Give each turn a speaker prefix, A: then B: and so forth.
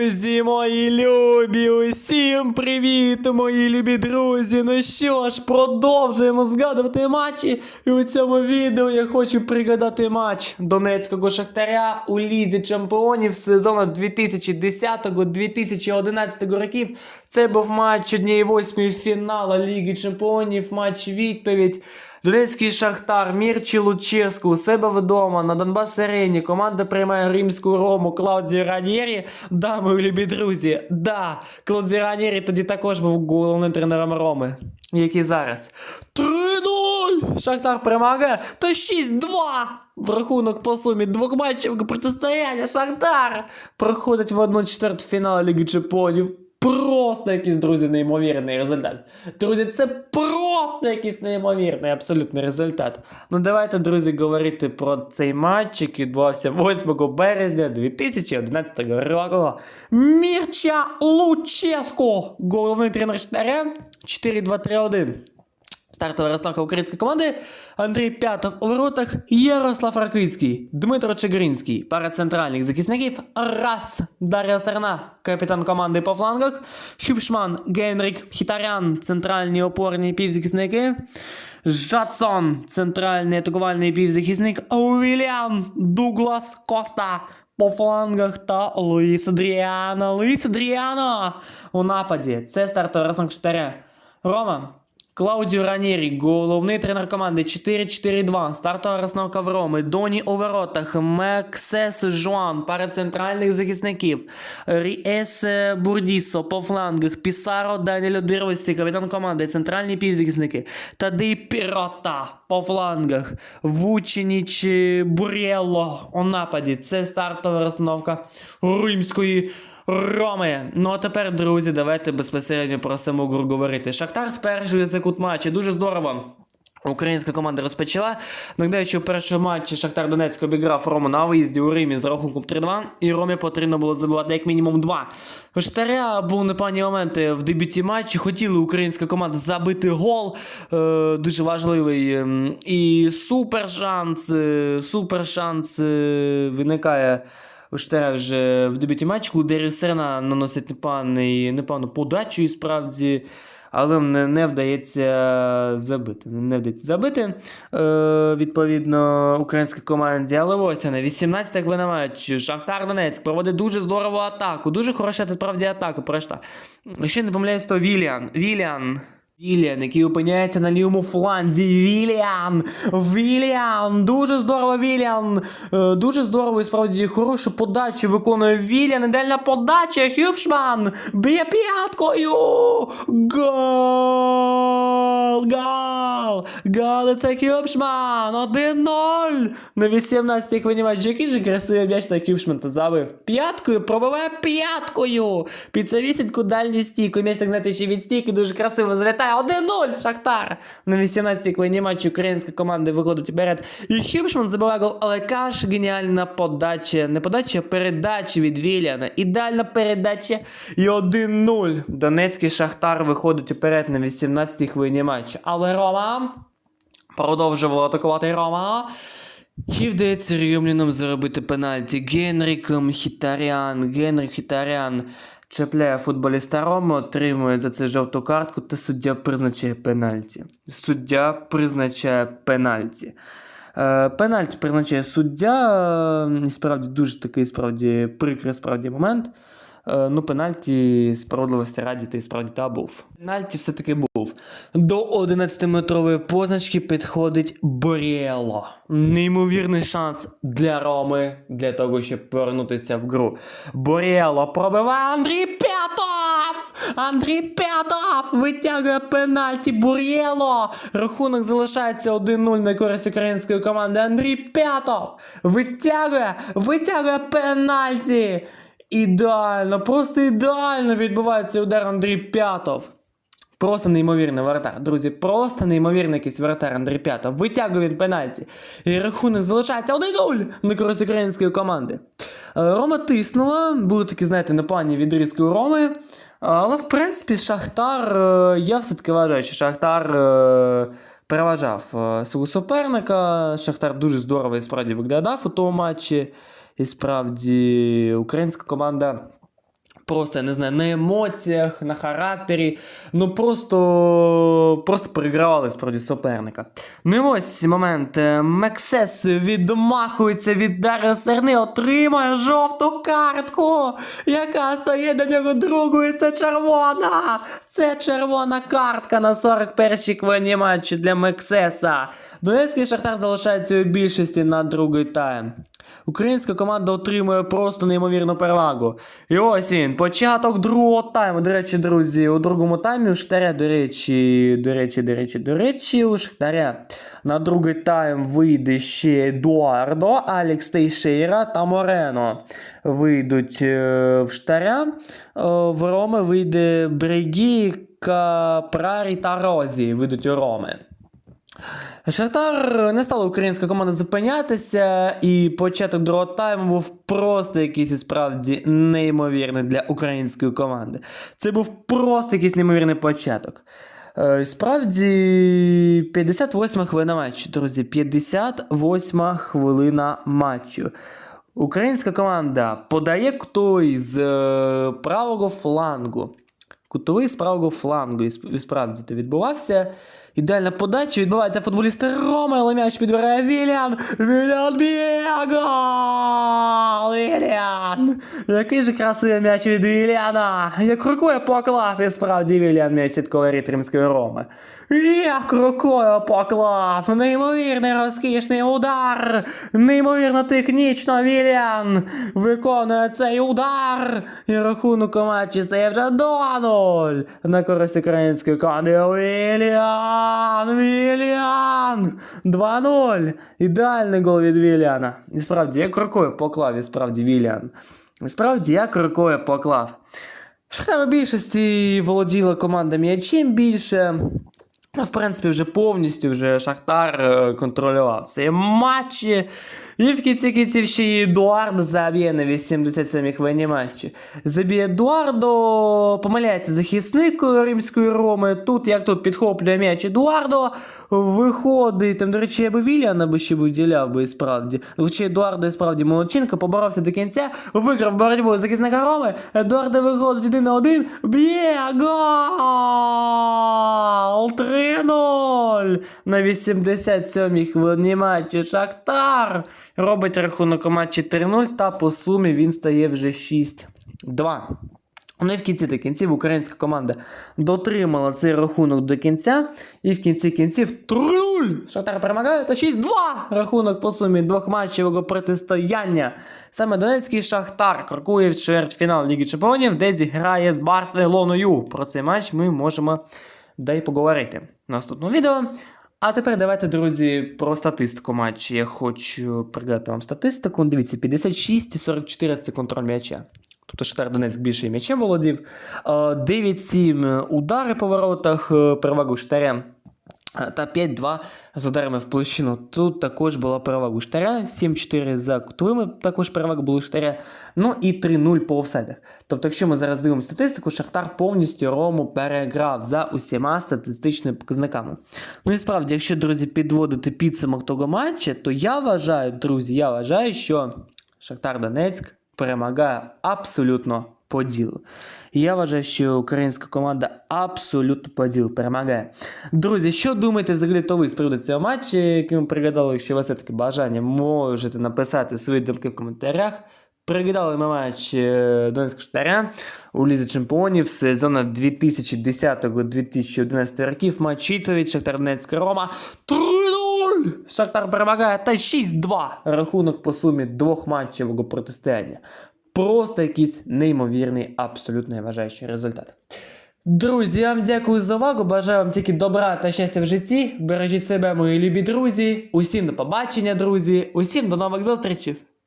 A: Друзі, мої любі, усім привіт, мої любі друзі. Ну що ж, продовжуємо згадувати матчі. І у цьому відео я хочу пригадати матч Донецького Шахтаря у Лізі Чемпіонів сезону 2010-2011 років. Це був матч 1-8 фіналу Ліги Чемпіонів, матч відповідь. Донецький Шахтар, Мірчі Луческу, у себе вдома на Донбас Арені. Команда приймає римську рому Клаудіо Ранєрі. Да, мої любі друзі, да, Клаудіо Ранєрі тоді також був головним тренером Роми, як і зараз. 3-0! Шахтар перемагає та 6-2! В рахунок по сумі двох матчів протистояння Шахтар проходить в 1-4 фінал Ліги Чемпіонів. Просто якийсь, друзі, неймовірний результат. Друзі, це просто якийсь неймовірний абсолютний результат. Ну давайте, друзі, говорити про цей матч, який відбувався 8 березня 2011 року. Мірча Луческо, головний тренер Штаря 4-2-3-1. Стартова розстановка української команди. Андрій П'ятов у воротах, Ярослав Ракицький, Дмитро Чигиринський, пара центральних захисників, Раз, Дар'я Серна, капітан команди по флангах, Хюбшман, Генрік Хітарян, центральні опорні півзахисники, Жадсон, центральний атакувальний півзахисник, Уільям Дуглас Коста, по флангах та Луїс Адріано. Луїс Адріано у нападі. Це стартова розстановка Штаря. Рома, Клаудіо Ранєрі, головний тренер команди 4-4-2, стартова розстановка в Роми, Доні у воротах, Мексес Жуан, пара центральних захисників, Ріес Бурдісо по флангах, Пісаро Даніло Диросі, капітан команди, центральні півзахисники, Тадей Пірота по флангах, Вученіч Бурєло у нападі. Це стартова розстановка римської Роми. Ну а тепер, друзі, давайте безпосередньо про саму гру говорити. Шахтар з першої секунд матчу дуже здорово. Українська команда розпочала. Нагадаючи, у першому матчі Шахтар Донецьк обіграв Рому на виїзді у Римі з рахунком 3-2, і Ромі потрібно було забивати як мінімум 2. У Штаря були непогані моменти в дебюті матчі. Хотіли українська команда забити гол. Е, дуже важливий. ем, І супер шанс, е, супер шанс е, виникає. У Штаря вже в дебюті матчу, коли Деріс Серна наносить непоганий, непогану подачу і справді, але не, не вдається забити. Не вдається забити е, відповідно українській команді. Але ось вона, 18 хвилина матчу. Шахтар Донецьк проводить дуже здорову атаку. Дуже хороша справді атака пройшла. Ще не помиляюсь, то Віліан. Віліан. Віліан, який опиняється на лівому фланзі. Віліан! Віліан! Дуже здорово, Віліан! Е, дуже здорово і справді хорошу подачу виконує Віліан. Ідеальна подача. Хюбшман! Б'є п'яткою! Гол! Гол! Гол! і Це Хюбшман! 1-0! На 18-й хвилині матчу. Який же красивий м'яч на Хюбшман та забив. П'яткою, пробиває п'яткою! Під самісіньку дальню стійку. М'яч, так знаєте, ще від стійки дуже красиво залітає. 1-0! Шахтар! На 18-й хвилині матчу українська команда виходить вперед. І Хюбшман забиває гол, але каш геніальна подача. Не подача, а передача від Віліана. Ідеальна передача. І 1-0. Донецький Шахтар виходить вперед на 18-й хвилині матчу. Але Рома продовжував атакувати Рома. І вдається Рівлінам заробити пенальті. Генріком Хітарян. Генрік Хітарян чіпляє футболіста Рома, отримує за це жовту картку, та суддя призначає пенальті. Суддя призначає пенальті. Е, пенальті призначає суддя. е, Справді дуже такий справді прикрий справді момент. Е, Ну, пенальті справедливості раді та й справді та був. Пенальті все-таки був. До 11-метрової позначки підходить Борєло. Неймовірний шанс для Роми для того, щоб повернутися в гру. Борєло пробиває Андрій П'ятов! Андрій П'ятов витягує пенальті Бурєло. Рахунок залишається 1-0 на користь української команди. Андрій П'ятов витягує, витягує пенальті. Ідеально, просто ідеально відбувається удар Андрій П'ятов. Просто неймовірний воротар. Друзі, просто неймовірний якийсь воротар Андрій П'ятов. Витягує він пенальті. І рахунок залишається 1-0 на користь української команди. Е, Рома тиснула, були такі, знаєте, непогані відрізки у Роми. Але, в принципі, Шахтар, е, я все-таки вважаю, що Шахтар е, переважав свого суперника. Шахтар дуже здорово і справді виглядав у тому матчі. І справді українська команда Просто, я не знаю, на емоціях, на характері. Ну просто просто перегравали справді суперника. Ну і ось момент. Е, Мексес відмахується від Даріо Серни, отримує жовту картку, яка стає до нього другою. Це червона. Це червона картка на 41-й хвилині матчі для Мексеса. Донецький Шахтар залишається у більшості на другий тайм. Українська команда отримує просто неймовірну перевагу. І ось він, початок другого тайму. До речі, друзі, у другому таймі у Шахтаря, до речі, до речі, до речі, до речі, у Шахтаря на другий тайм вийде ще Едуардо, Алекс Тейшейра та Морено. Вийдуть е, в Шахтаря. Е, в Роми вийде Бригі, Капрарі та Розі. Вийдуть у Роми. Шахтар не стала українська команда зупинятися, і початок другого тайму був просто якийсь і справді неймовірний для української команди. Це був просто якийсь неймовірний початок. Е, Справді, 58 хвилина матчу, друзі. 58 хвилина матчу. Українська команда подає кутовий з е, правого флангу. Кутовий з правого флангу, і справді це відбувався. Ідеальна подача, відбувається футболісти Рома, але м'яч підбирає Віліан. Віліан б'є гол! Який же красивий м'яч від Віліана! Як рукою поклав, і справді Віліан м'яч сітковий римської Роми. Як рукою поклав! Неймовірний розкішний удар! Неймовірно технічно Віліан виконує цей удар! І рахунок у матчі стає вже 2-0 на користь української команди. Віліан! Віліан! 2-0! Ідеальний гол від Віліана. І справді, як рукою поклав, і справді Віліан. І справді, як рукою поклав. Шахтар у більшості володіла команда м'ячем більше. Ну, в принципі, вже повністю вже Шахтар е, контролював цей матч. І в кінці кінців ще й Едуард заб'є на 87-й хвилині матчі. Заб'є Едуардо, помиляється захисник римської Роми. Тут, як тут, підхоплює м'яч Едуардо, виходить. Там, до речі, я би Вільяна би ще виділяв би і справді. Ну, Хоча Едуардо і справді молодчинка, поборовся до кінця, виграв боротьбу з захисника Роми. Едуардо виходить один на один, б'є гол! 3-0 на 87-й хвилині матчу. Шахтар робить рахунок у матчі 3-0, та по сумі він стає вже 6-2. Ну і в кінці до кінців українська команда дотримала цей рахунок до кінця. І в кінці кінців 3-0! Шахтар перемагає та 6-2! Рахунок по сумі двох матчевого протистояння. Саме Донецький Шахтар крокує в чвертьфінал Ліги Чемпіонів, де зіграє з Барселоною. Про цей матч ми можемо дай поговорити в наступному відео. А тепер давайте, друзі, про статистику матчу. Я хочу пригадати вам статистику. Дивіться, 56 і 44 це контроль м'яча. Тобто Шахтар Донецьк більше м'ячем володів. Е, 9-7 удари по воротах, е, перевагу Штаря. Е, Та 5-2 з ударами в площину. Тут також була перевага Штаря, 7-4 за кутовими також перевага була. Ну і 3-0 по офсайдах. Тобто, якщо ми зараз дивимося статистику, Шахтар повністю Рому переграв за усіма статистичними показниками. Ну і справді, якщо, друзі, підводити підсумок того матчу, то я вважаю, друзі, я вважаю, що Шахтар Донецьк перемагає абсолютно по ділу. Я вважаю, що українська команда абсолютно по ділу перемагає. Друзі, що думаєте взагалі то ви з приводу цього матчу, який ми пригадали, якщо у вас є таке бажання, можете написати свої думки в коментарях. Пригадали ми матч е, Донецького Шахтаря у Лізі Чемпіонів сезону 2010-2011 років. Матч відповідь Шахтар Донецька Рома 3-0! Шахтар перемагає та 6-2 рахунок по сумі двох матчевого протистояння. Просто якийсь неймовірний, абсолютно я вважаю, що результат. Друзі, я вам дякую за увагу. Бажаю вам тільки добра та щастя в житті. Бережіть себе, мої любі друзі. Усім до побачення, друзі. Усім до нових зустрічей.